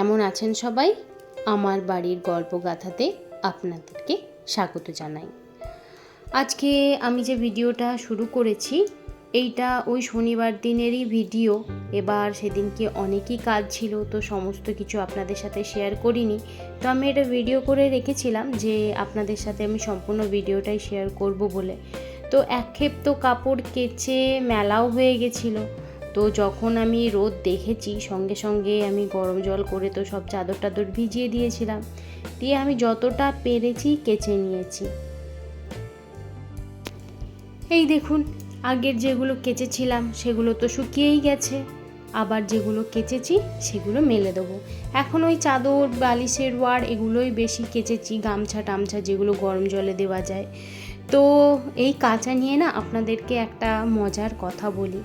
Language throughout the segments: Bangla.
কেমন আছেন সবাই? আমার বাড়ির গল্পগাথাতে আপনাদেরকে স্বাগত জানাই। আজকে আমি যে ভিডিওটা শুরু করেছি, এইটা ওই শনিবার দিনেরই ভিডিও। এবার সেদিনকে অনেকই কাজ ছিল, তো সমস্ত কিছু আপনাদের সাথে শেয়ার করিনি। তো আমি এটা ভিডিও করে রেখেছিলাম যে আপনাদের সাথে আমি সম্পূর্ণ ভিডিওটাই শেয়ার করব বলে। তো একক্ষেপ তো কাপড় কেচে মেলাও হয়ে গেছিল। তো যখন আমি রোদ দেখেছি, সঙ্গে সঙ্গে আমি গরম জল করে তো সব চাদর টাদর ভিজিয়ে দিয়েছিলাম। দিয়ে আমি যতটা পেরেছি কেচে নিয়েছি। এই দেখুন, আগের যেগুলো কেচেছিলাম, সেগুলো তো শুকিয়েই গেছে। আবার যেগুলো কেচেছি, সেগুলো মেলে দেবো। এখন ওই চাদর, বালিশের ওয়ার, এগুলোই বেশি কেচেছি গামছা টামছা যেগুলো গরম জলে দেওয়া যায়। তো এই কাঁচা নিয়ে না আপনাদেরকে একটা মজার কথা বলি।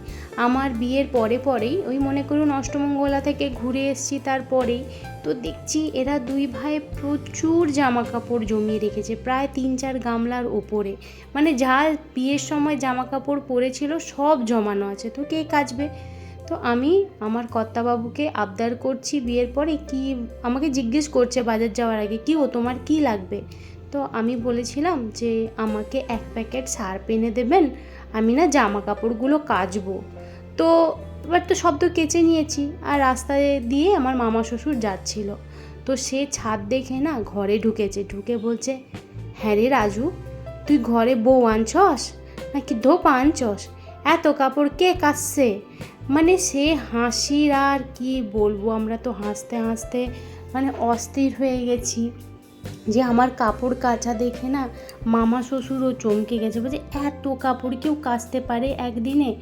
আমার বিয়ের পরে পরেই ওই মনে করুন অষ্টমঙ্গলা থেকে ঘুরে এসেছি তারপরেই, তো দেখছি এরা দুই ভাই প্রচুর জামা কাপড় জমিয়ে রেখেছে, প্রায় তিন চার গামলার ওপরে। মানে যা বিয়ের সময় জামা কাপড় পরেছিল সব জমানো আছে, তো কে কাচবে? তো আমি আমার কর্তাবাবুকে আবদার করছি বিয়ের পরে, কি আমাকে জিজ্ঞেস করছে বাজার যাওয়ার আগে, কি ও তোমার কি লাগবে? তো আমি বলেছিলাম যে আমাকে এক প্যাকেট সার্ফ এনে দেবেন, আমি না জামা কাপড়গুলো কাচবো। তো এবার তো শব্দ কেচে নিয়েছি আর রাস্তায় দিয়ে আমার মামা শ্বশুর যাচ্ছিল। তো সে ছাদ দেখে না ঘরে ঢুকেছে, ঢুকে বলছে হ্যাঁ রে রাজু, তুই ঘরে বউ আনছস? নাকি ধোপ আনছস? এত কাপড় কে কাচছে? মানে সে হাসির আর কি বলব, আমরা তো হাসতে হাসতে মানে অস্থির হয়ে গেছি। যে আমার কাপড় কাচা দেখে না মামা শ্বশুরও চমকে গেছে। বলছে, এত কাপড় কেউ কাচতে পারে একদিনে?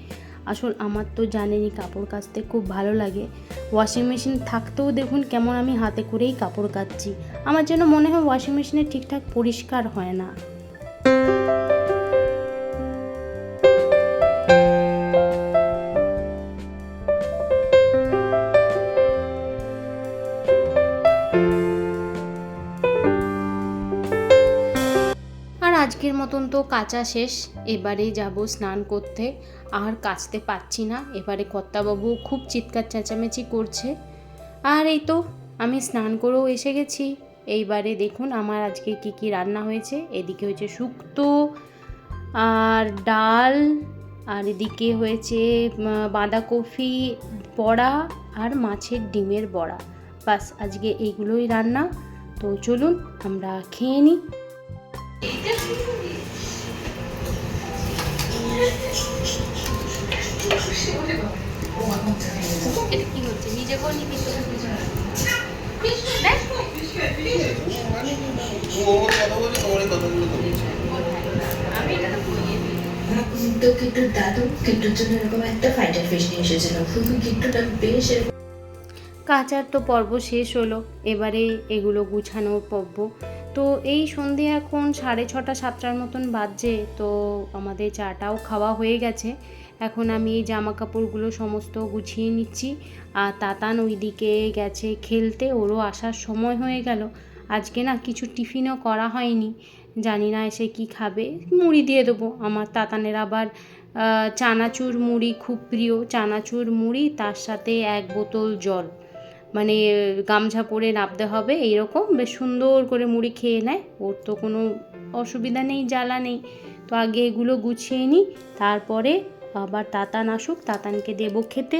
আসল আমার তো জানেনি কাপড় কাচতে খুব ভালো লাগে। ওয়াশিং মেশিন থাকতেও দেখুন কেমন আমি হাতে করেই কাপড় কাচছি। আমার যেন মনে হয় ওয়াশিং মেশিনে ঠিকঠাক পরিষ্কার হয় না। আজকের মতন তো কাঁচা শেষ। এবারে যাব স্নান করতে। আর কাচতে পারছি না। এবারে কর্তাবাবু খুব চিৎকার চেঁচামেচি করছে। আর এই তো, আমি স্নান করেও এসে গেছি। এইবারে দেখুন আমার আজকে কি কি রান্না হয়েছে। এদিকে হয়েছে শুক্তো, আর ডাল, আর এদিকে হয়েছে বাঁধাকপি বড়া আর মাছের ডিমের বড়া। বাস, আজকে এইগুলোই রান্না। তো চলুন, আমরা খেয়ে নিই। এটা কি দাদু কিট্টুর জন্য এরকম একটা ফাইটার ফিশ নিয়ে এসেছিল। কিট্টুটা বেশ এরকম কাচার তো পর্ব শেষ হলো, এবারে এগুলো গুছানোর পর্ব। তো এই সন্ধে এখন সাড়ে ছটা, সাতটার মতন বাজছে, তো আমাদের চাটাও খাওয়া হয়ে গেছে। এখন আমি এই জামা কাপড়গুলো সমস্ত গুছিয়ে নিচ্ছি। আর তাতান ওইদিকে গেছে খেলতে, ওরও আসার সময় হয়ে গেল। আজকে না কিছু টিফিনও করা হয়নি, জানি না এসে কি খাবে, মুড়ি দিয়ে দেবো। আমার তাতানের আবার চানাচুর মুড়ি খুব প্রিয়, চানাচুর মুড়ি, তার সাথে এক বোতল জল। মানে গামছা পরে নামতে হবে, এইরকম। বেশ সুন্দর করে মুড়ি খেয়ে নেয়, ওর তো কোনো অসুবিধা নেই, জ্বালা নেই। তো আগে এগুলো গুছিয়ে নিই, তারপরে আবার তাতান আসুক, তাতানকে দেবো খেতে।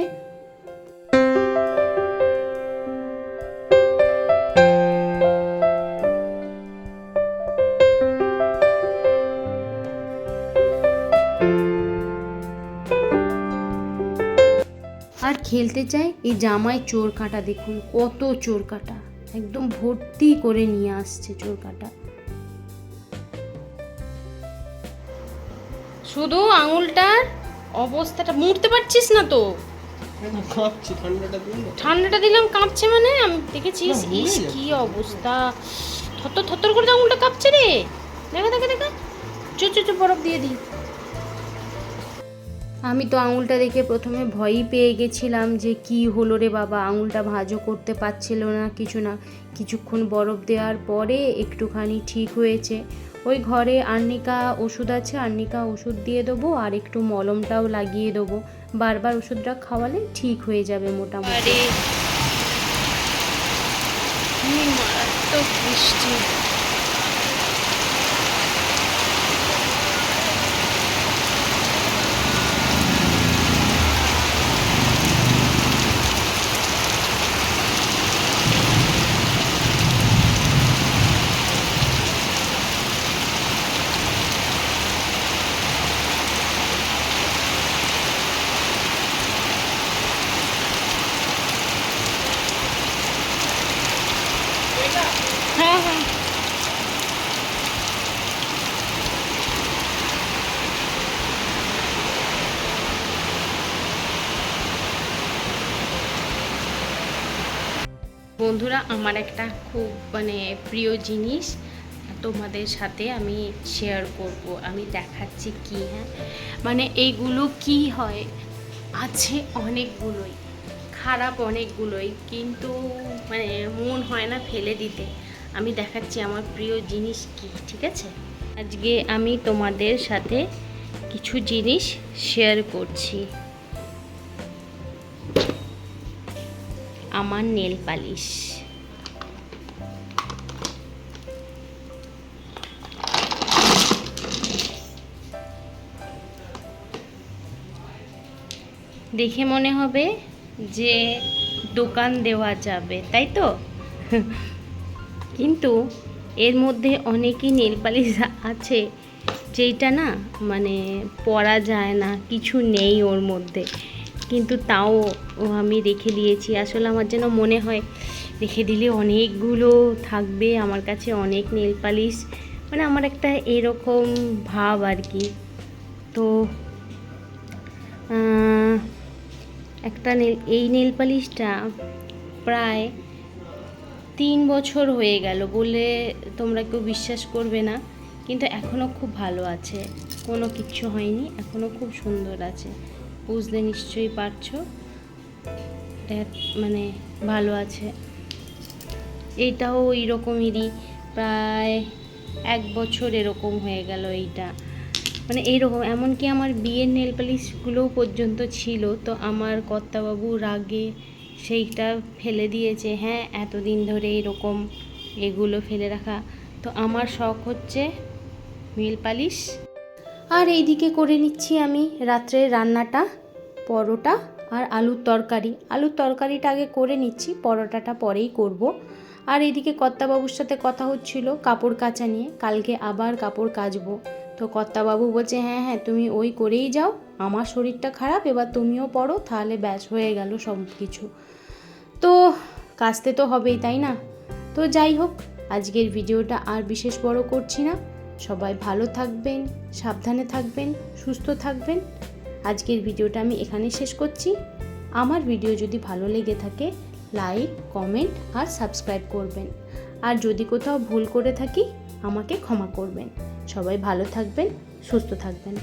খেলতে চাই এই জামায় চোর কাটা দেখুন কত চোর কাটা। একদম ভর্তি করে নিয়ে আসছে চোর কাটা। শুধু আঙুলটার অবস্থাটা মুড়তে পারছিস না তো? ঠান্ডাটা দিলাম কাঁপছে মানে? আমি দেখেছিস ইস কি অবস্থা। থতর থতর করে আঙুলটা কাঁপছে রে। দেখা দেখা দেখা। চো চো চো বরফ দিয়ে দিই। আমি তো আঙুলটা দেখে প্রথমে ভয়ই পেয়ে গেছিলাম যে কি হলো রে বাবা, আঙুলটা ভাঁজও করতে পারছিল না, কিছু না। কিছুক্ষণ বরফ দেওয়ার পরে একটুখানি ঠিক হয়েছে। ওই ঘরে আর্নিকা ওষুধ আছে আর্নিকা ওষুধ দিয়ে দেবো আর একটু মলমটাও লাগিয়ে দেবো। বারবার ওষুধটা খাওয়ালে ঠিক হয়ে যাবে মোটামুটি। বৃষ্টি হ্যাঁ হ্যাঁ বন্ধুরা, আমার একটা খুব মানে প্রিয় জিনিস তোমাদের সাথে আমি শেয়ার করব। আমি দেখাচ্ছি কি হ্যাঁ? মানে এইগুলো কি হয়? আছে অনেকগুলোই, খারাপ অনেকগুলোই, কিন্তু মানে মন হয় না ফেলে দিতে। আমি দেখাচ্ছি আমার প্রিয় জিনিস কি, ঠিক আছে? আজকে আমি তোমাদের সাথে কিছু জিনিস শেয়ার করছি। আমার নেল পালিশ। দেখে মনে হবে যে দোকান দেওয়া যাবে, তাই তো? কিন্তু এর মধ্যে অনেকই নেল পালিশ আছে যেইটা না মানে পরা যায় না, কিছু নেই ওর মধ্যে। কিন্তু তাও আমি রেখে দিয়েছি। আসলে আমার যেন মনে হয় রেখে দিলে অনেকগুলো থাকবে, আমার কাছে অনেক নেল পালিশ মানে আমার একটা এরকম ভাব আর কি। তো একটা নেল এই নেল পালিশটা প্রায় তিন বছর হয়ে গেল বলে তোমরা কেউ বিশ্বাস করবে না। কিন্তু এখনও খুব ভালো আছে। কোনো কিচ্ছু হয়নি এখনও খুব সুন্দর আছে। বুঝতে নিশ্চয়ই পারছ। মানে ভালো আছে। এইটাও ওই রকমেরই প্রায় এক বছর এরকম হয়ে গেল এইটা। মানে এইরকম, এমনকি আমার বিয়ের নেল পালিশগুলোও পর্যন্ত ছিল, তো আমার কর্তাবাবু রাগে সেইটা ফেলে দিয়েছে হ্যাঁ এতদিন ধরে এরকম এগুলো ফেলে রাখা। তো আমার শখ হচ্ছে নেল পালিশ আর এইদিকে করে নিচ্ছি আমি রাত্রে রান্নাটা, পরোটা আর আলুর তরকারি। আলুর তরকারিটা আগে করে নিচ্ছি, পরোটাটা পরেই করব। আর এদিকে কর্তাবাবুর সাথে কথা হচ্ছিল কাপড় কাচা নিয়ে, কালকে আবার কাপড় কাচবো। তো কর্তাবাবু বলছে হ্যাঁ হ্যাঁ তুমি ওই করেই যাও, আমার শরীরটা খারাপ, এবার তুমিও পড়ো, তাহলে ব্যাস হয়ে গেল সব কিছু তো কাচতে তো হবেই, তাই না? তো যাই হোক, আজকের ভিডিওটা আর বিশেষ বড় করছি না। সবাই ভালো থাকবেন, সাবধানে থাকবেন, সুস্থ থাকবেন। আজকের ভিডিওটা আমি এখানে শেষ করছি। আমার ভিডিও যদি ভালো লেগে থাকে, লাইক, কমেন্ট আর সাবস্ক্রাইব করবেন। আর যদি কোথাও ভুল করে থাকি, আমাকে ক্ষমা করবেন। সবাই ভালো থাকবেন, সুস্থ থাকবেন।